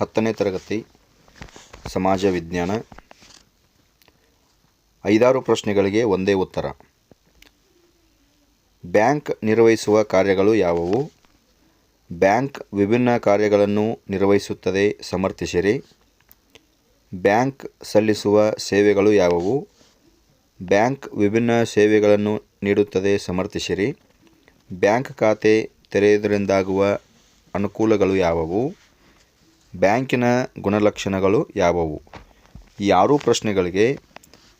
ಹತ್ತನೇ ತರಗತಿ ಸಮಾಜ ವಿಜ್ಞಾನ. ಐದಾರು ಪ್ರಶ್ನೆಗಳಿಗೆ ಒಂದೇ ಉತ್ತರ. ಬ್ಯಾಂಕ್ ನಿರ್ವಹಿಸುವ ಕಾರ್ಯಗಳು ಯಾವುವು? ಬ್ಯಾಂಕ್ ವಿಭಿನ್ನ ಕಾರ್ಯಗಳನ್ನು ನಿರ್ವಹಿಸುತ್ತದೆ ಸಮರ್ಥಿಸಿರಿ. ಬ್ಯಾಂಕ್ ಸಲ್ಲಿಸುವ ಸೇವೆಗಳು ಯಾವುವು? ಬ್ಯಾಂಕ್ ವಿಭಿನ್ನ ಸೇವೆಗಳನ್ನು ನೀಡುತ್ತದೆ ಸಮರ್ಥಿಸಿರಿ. ಬ್ಯಾಂಕ್ ಖಾತೆ ತೆರೆಯುವುದರಿಂದಾಗುವ ಅನುಕೂಲಗಳು ಯಾವುವು? ಬ್ಯಾಂಕಿನ ಗುಣಲಕ್ಷಣಗಳು ಯಾವುವು? ಈ ಆರು ಪ್ರಶ್ನೆಗಳಿಗೆ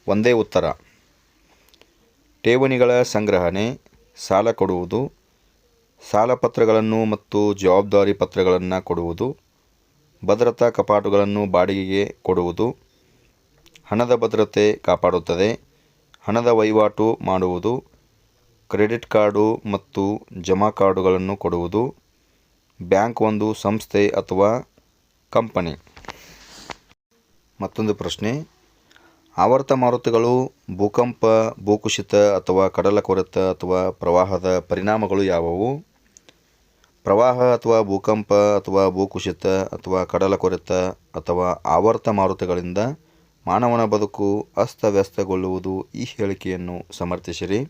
ಒಂದೇ ಉತ್ತರ. ಠೇವಣಿಗಳ ಸಂಗ್ರಹಣೆ, ಸಾಲ ಕೊಡುವುದು, ಸಾಲ ಪತ್ರಗಳನ್ನು ಮತ್ತು ಜವಾಬ್ದಾರಿ ಪತ್ರಗಳನ್ನು ಕೊಡುವುದು, ಭದ್ರತಾ ಕಪಾಟುಗಳನ್ನು ಬಾಡಿಗೆಗೆ ಕೊಡುವುದು, ಹಣದ ಭದ್ರತೆ ಕಾಪಾಡುತ್ತದೆ, ಹಣದ ವಹಿವಾಟು ಮಾಡುವುದು, ಕ್ರೆಡಿಟ್ ಕಾರ್ಡು ಮತ್ತು ಜಮಾ ಕಾರ್ಡುಗಳನ್ನು ಕೊಡುವುದು, ಬ್ಯಾಂಕ್ ಒಂದು ಸಂಸ್ಥೆ ಅಥವಾ ಕಂಪನಿ. ಮತ್ತೊಂದು ಪ್ರಶ್ನೆ. ಆವರ್ತ ಮಾರುತಗಳು ಭೂಕಂಪ, ಭೂಕುಸಿತ ಅಥವಾ ಕಡಲ ಕೊರೆತ ಅಥವಾ ಪ್ರವಾಹದ ಪರಿಣಾಮಗಳು ಯಾವುವು? ಪ್ರವಾಹ ಅಥವಾ ಭೂಕಂಪ ಅಥವಾ ಭೂಕುಸಿತ ಅಥವಾ ಕಡಲ ಕೊರೆತ ಅಥವಾ ಆವರ್ತ ಮಾರುತಗಳಿಂದ ಮಾನವನ ಬದುಕು ಅಸ್ತವ್ಯಸ್ತಗೊಳ್ಳುವುದು ಈ ಹೇಳಿಕೆಯನ್ನು ಸಮರ್ಥಿಸಿರಿ.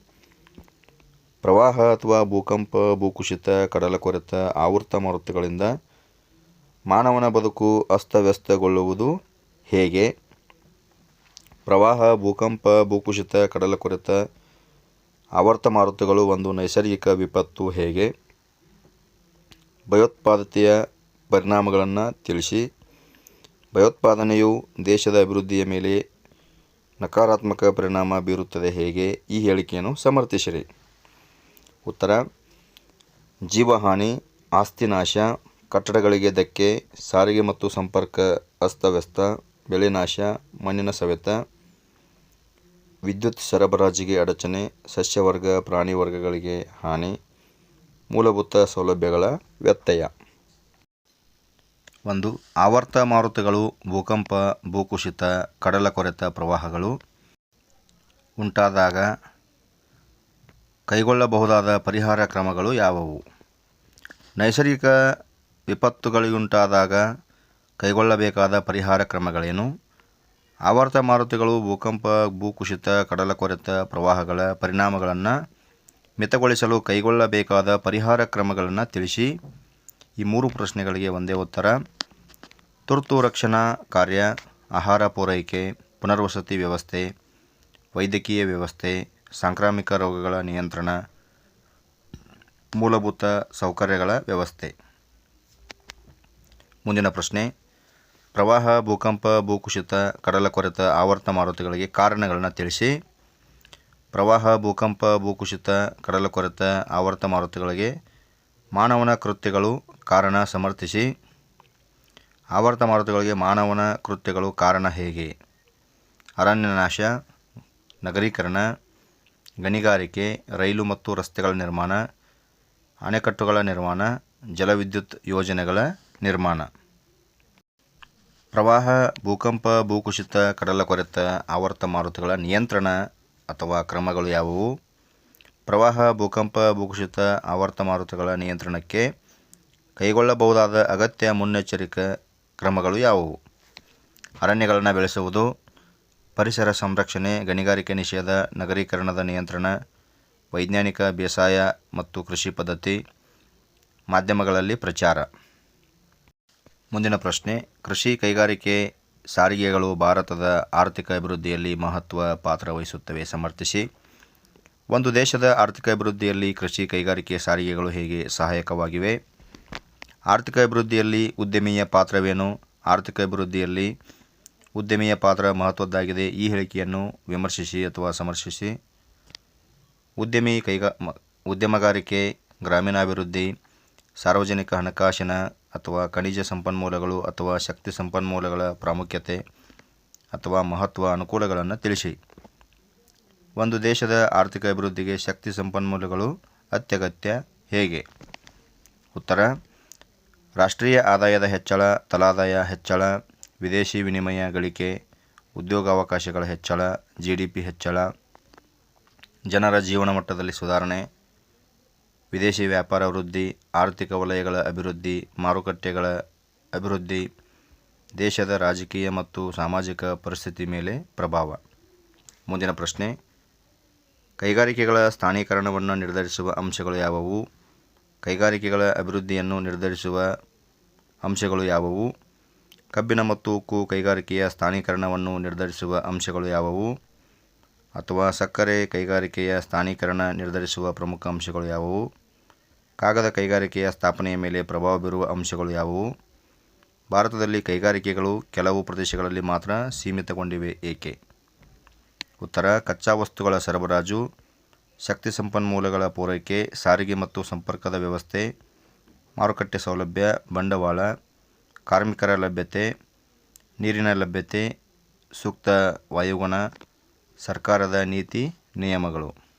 ಪ್ರವಾಹ ಅಥವಾ ಭೂಕಂಪ, ಭೂಕುಸಿತ, ಕಡಲಕೊರೆತ, ಆವರ್ತ ಮಾರುತಗಳಿಂದ ಮಾನವನ ಬದುಕು ಅಸ್ತವ್ಯಸ್ತಗೊಳ್ಳುವುದು ಹೇಗೆ? ಪ್ರವಾಹ, ಭೂಕಂಪ, ಭೂಕುಸಿತ ಕಡಲಕೊರೆತ ಆವರ್ತ ಮಾರುತಗಳು ಒಂದು ನೈಸರ್ಗಿಕ ವಿಪತ್ತು ಹೇಗೆ? ಭಯೋತ್ಪಾದತೆಯ ಪರಿಣಾಮಗಳನ್ನು ತಿಳಿಸಿ. ಭಯೋತ್ಪಾದನೆಯು ದೇಶದ ಅಭಿವೃದ್ಧಿಯ ಮೇಲೆ ನಕಾರಾತ್ಮಕ ಪರಿಣಾಮ ಬೀರುತ್ತದೆ ಹೇಗೆ? ಈ ಹೇಳಿಕೆಯನ್ನು ಸಮರ್ಥಿಸಿರಿ. ಉತ್ತರ, ಜೀವಹಾನಿ ಆಸ್ತಿ ನಾಶ ಕಟ್ಟಡಗಳಿಗೆ ಧಕ್ಕೆ, ಸಾರಿಗೆ ಮತ್ತು ಸಂಪರ್ಕ ಅಸ್ತವ್ಯಸ್ತ, ಬೆಳೆ ನಾಶ, ಮಣ್ಣಿನ ಸವೆತ, ವಿದ್ಯುತ್ ಸರಬರಾಜಿಗೆ ಅಡಚಣೆ, ಸಸ್ಯವರ್ಗ, ಪ್ರಾಣಿ ವರ್ಗಗಳಿಗೆ ಹಾನಿ, ಮೂಲಭೂತ ಸೌಲಭ್ಯಗಳ ವ್ಯತ್ಯಯ. ಒಂದು, ಆವರ್ತ ಮಾರುತಗಳು, ಭೂಕಂಪ, ಭೂಕುಸಿತ ಕಡಲಕೊರೆತ ಪ್ರವಾಹಗಳು ಉಂಟಾದಾಗ ಕೈಗೊಳ್ಳಬಹುದಾದ ಪರಿಹಾರ ಕ್ರಮಗಳು ಯಾವುವು? ನೈಸರ್ಗಿಕ ವಿಪತ್ತುಗಳುಂಟಾದಾಗ ಕೈಗೊಳ್ಳಬೇಕಾದ ಪರಿಹಾರ ಕ್ರಮಗಳೇನು? ಆವರ್ತ ಮಾರುತಗಳು, ಭೂಕಂಪ, ಭೂಕುಸಿತ, ಕಡಲಕೊರೆತ ಪ್ರವಾಹಗಳ ಪರಿಣಾಮಗಳನ್ನು ಮಿತಗೊಳಿಸಲು ಕೈಗೊಳ್ಳಬೇಕಾದ ಪರಿಹಾರ ಕ್ರಮಗಳನ್ನು ತಿಳಿಸಿ. ಈ ಮೂರು ಪ್ರಶ್ನೆಗಳಿಗೆ ಒಂದೇ ಉತ್ತರ. ತುರ್ತು ರಕ್ಷಣಾ ಕಾರ್ಯ, ಆಹಾರ ಪೂರೈಕೆ, ಪುನರ್ವಸತಿ ವ್ಯವಸ್ಥೆ, ವೈದ್ಯಕೀಯ ವ್ಯವಸ್ಥೆ, ಸಾಂಕ್ರಾಮಿಕ ರೋಗಗಳ ನಿಯಂತ್ರಣ, ಮೂಲಭೂತ ಸೌಕರ್ಯಗಳ ವ್ಯವಸ್ಥೆ. ಮುಂದಿನ ಪ್ರಶ್ನೆ. ಪ್ರವಾಹ, ಭೂಕಂಪ, ಭೂಕುಸಿತ ಕಡಲಕೊರೆತ ಆವರ್ತ ಮಾರುತಗಳಿಗೆ ಕಾರಣಗಳನ್ನು ತಿಳಿಸಿ. ಪ್ರವಾಹ, ಭೂಕಂಪ, ಭೂಕುಸಿತ ಕಡಲಕೊರೆತ ಆವರ್ತ ಮಾರುತಗಳಿಗೆ ಮಾನವನ ಕೃತ್ಯಗಳು ಕಾರಣ ಸಮರ್ಥಿಸಿ. ಆವರ್ತ ಮಾರುತಗಳಿಗೆ ಮಾನವನ ಕೃತ್ಯಗಳು ಕಾರಣ ಹೇಗೆ? ಅರಣ್ಯನಾಶ, ನಗರೀಕರಣ, ಗಣಿಗಾರಿಕೆ, ರೈಲು ಮತ್ತು ರಸ್ತೆಗಳ ನಿರ್ಮಾಣ, ಅಣೆಕಟ್ಟುಗಳ ನಿರ್ಮಾಣ, ಜಲವಿದ್ಯುತ್ ಯೋಜನೆಗಳ ನಿರ್ಮಾಣ. ಪ್ರವಾಹ, ಭೂಕಂಪ, ಭೂಕುಸಿತ, ಕಡಲ ಕೊರೆತ, ಆವರ್ತ ಮಾರುತಗಳ ನಿಯಂತ್ರಣ ಅಥವಾ ಕ್ರಮಗಳು ಯಾವುವು? ಪ್ರವಾಹ, ಭೂಕಂಪ, ಭೂಕುಸಿತ, ಆವರ್ತ ಮಾರುತಗಳ ನಿಯಂತ್ರಣಕ್ಕೆ ಕೈಗೊಳ್ಳಬಹುದಾದ ಅಗತ್ಯ ಮುನ್ನೆಚ್ಚರಿಕೆ ಕ್ರಮಗಳು ಯಾವುವು? ಅರಣ್ಯಗಳನ್ನು ಬೆಳೆಸುವುದು, ಪರಿಸರ ಸಂರಕ್ಷಣೆ, ಗಣಿಗಾರಿಕೆ ನಿಷೇಧ, ನಗರೀಕರಣದ ನಿಯಂತ್ರಣ, ವೈಜ್ಞಾನಿಕ ಬೇಸಾಯ ಮತ್ತು ಕೃಷಿ ಪದ್ಧತಿ, ಮಾಧ್ಯಮಗಳಲ್ಲಿ ಪ್ರಚಾರ. ಮುಂದಿನ ಪ್ರಶ್ನೆ, ಕೃಷಿ ಕೈಗಾರಿಕೆ ಸಾರಿಗೆಗಳು ಭಾರತದ ಆರ್ಥಿಕ ಅಭಿವೃದ್ಧಿಯಲ್ಲಿ ಮಹತ್ವ ಪಾತ್ರ ವಹಿಸುತ್ತವೆ. ಸಮರ್ಥಿಸಿ. ಒಂದು ದೇಶದ ಆರ್ಥಿಕ ಅಭಿವೃದ್ಧಿಯಲ್ಲಿ ಕೃಷಿ ಕೈಗಾರಿಕೆ ಸಾರಿಗೆಗಳು ಹೇಗೆ ಸಹಾಯಕವಾಗಿವೆ? ಆರ್ಥಿಕ ಅಭಿವೃದ್ಧಿಯಲ್ಲಿ ಉದ್ಯಮಿಯ ಪಾತ್ರವೇನು? ಆರ್ಥಿಕ ಅಭಿವೃದ್ಧಿಯಲ್ಲಿ ಉದ್ಯಮಿಯ ಪಾತ್ರ ಮಹತ್ವದ್ದಾಗಿದೆ. ಈ ಹೇಳಿಕೆಯನ್ನು ವಿಮರ್ಶಿಸಿ ಅಥವಾ ಸಮರ್ಶಿಸಿ ಉದ್ಯಮಿ ಕೈಗಾ ಉದ್ಯಮಗಾರಿಕೆ, ಗ್ರಾಮೀಣಾಭಿವೃದ್ಧಿ ಸಾರ್ವಜನಿಕ ಹಣಕಾಸಿನ ಅಥವಾ ಖನಿಜ ಸಂಪನ್ಮೂಲಗಳು ಅಥವಾ ಶಕ್ತಿ ಸಂಪನ್ಮೂಲಗಳ ಪ್ರಾಮುಖ್ಯತೆ ಅಥವಾ ಮಹತ್ವ ಅನುಕೂಲಗಳನ್ನು ತಿಳಿಸಿ. ಒಂದು ದೇಶದ ಆರ್ಥಿಕ ಅಭಿವೃದ್ಧಿಗೆ ಶಕ್ತಿ ಸಂಪನ್ಮೂಲಗಳು ಅತ್ಯಗತ್ಯ ಹೇಗೆ? ಉತ್ತರ, ರಾಷ್ಟ್ರೀಯ ಆದಾಯದ ಹೆಚ್ಚಳ, ತಲಾದಾಯ ಹೆಚ್ಚಳ, ವಿದೇಶಿ ವಿನಿಮಯ ಗಳಿಕೆ, ಉದ್ಯೋಗಾವಕಾಶಗಳ ಹೆಚ್ಚಳ ಜಿ ಡಿ ಪಿ ಹೆಚ್ಚಳ, ಜನರ ಜೀವನ ಮಟ್ಟದಲ್ಲಿ ಸುಧಾರಣೆ ವಿದೇಶಿ ವ್ಯಾಪಾರ ವೃದ್ಧಿ, ಆರ್ಥಿಕ ವಲಯಗಳ ಅಭಿವೃದ್ಧಿ, ಮಾರುಕಟ್ಟೆಗಳ ಅಭಿವೃದ್ಧಿ, ದೇಶದ ರಾಜಕೀಯ ಮತ್ತು ಸಾಮಾಜಿಕ ಪರಿಸ್ಥಿತಿ ಮೇಲೆ ಪ್ರಭಾವ. ಮುಂದಿನ ಪ್ರಶ್ನೆ, ಕೈಗಾರಿಕೆಗಳ ಸ್ಥಾನೀಕರಣವನ್ನು ನಿರ್ಧರಿಸುವ ಅಂಶಗಳು ಯಾವುವು? ಕೈಗಾರಿಕೆಗಳ ಅಭಿವೃದ್ಧಿಯನ್ನು ನಿರ್ಧರಿಸುವ ಅಂಶಗಳು ಯಾವುವು? ಕಬ್ಬಿನ ಮತ್ತು ಉಕ್ಕು ಕೈಗಾರಿಕೆಯ ಸ್ಥಾನೀಕರಣವನ್ನು ನಿರ್ಧರಿಸುವ ಅಂಶಗಳು ಯಾವುವು? ಅಥವಾ ಸಕ್ಕರೆ ಕೈಗಾರಿಕೆಯ ಸ್ಥಾನೀಕರಣ ನಿರ್ಧರಿಸುವ ಪ್ರಮುಖ ಅಂಶಗಳು ಯಾವುವು? ಕಾಗದ ಕೈಗಾರಿಕೆಯ ಸ್ಥಾಪನೆಯ ಮೇಲೆ ಪ್ರಭಾವ ಬೀರುವ ಅಂಶಗಳು ಯಾವುವು? ಭಾರತದಲ್ಲಿ ಕೈಗಾರಿಕೆಗಳು ಕೆಲವು ಪ್ರದೇಶಗಳಲ್ಲಿ ಮಾತ್ರ ಸೀಮಿತಗೊಂಡಿವೆ ಏಕೆ? ಉತ್ತರ, ಕಚ್ಚಾ ವಸ್ತುಗಳ ಸರಬರಾಜು, ಶಕ್ತಿ ಸಂಪನ್ಮೂಲಗಳ ಪೂರೈಕೆ, ಸಾರಿಗೆ ಮತ್ತು ಸಂಪರ್ಕದ ವ್ಯವಸ್ಥೆ, ಮಾರುಕಟ್ಟೆ ಸೌಲಭ್ಯ, ಬಂಡವಾಳ, ಕಾರ್ಮಿಕರ ಲಭ್ಯತೆ, ನೀರಿನ ಲಭ್ಯತೆ, ಸೂಕ್ತ ವಾಯುಗುಣ, ಸರ್ಕಾರದ ನೀತಿ, ನಿಯಮಗಳು.